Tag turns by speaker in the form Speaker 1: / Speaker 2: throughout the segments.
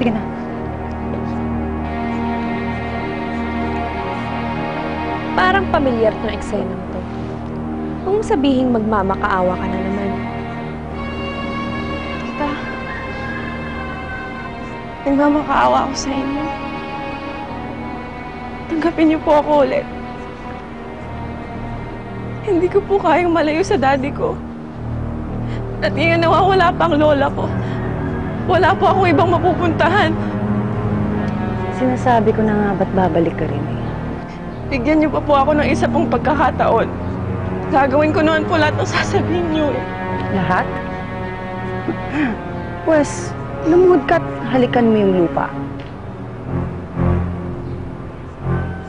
Speaker 1: Sige na.
Speaker 2: Parang pamilyar tong eksenang to. Mong sabihing magmamakaawa ka na naman.
Speaker 3: Tita, nagmamakaawa ako sa inyo. Tanggapin niyo po ako ulit. Hindi ko po kayang malayo sa daddy ko. At ngayon nawawala pa ang lola ko. Wala po akong ibang mapupuntahan.
Speaker 1: Sinasabi ko na nga ba't babalik ka rin eh.
Speaker 3: Bigyan niyo pa po ako ng isa pong pagkakataon. Gagawin ko naman po lahat ng sasabihin niyo eh.
Speaker 1: Lahat? Pwes, lumuhod ka at halikan mo yung lupa.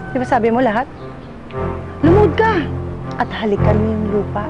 Speaker 1: Di ba sabi mo lahat? Lumuhod ka at halikan mo yung lupa.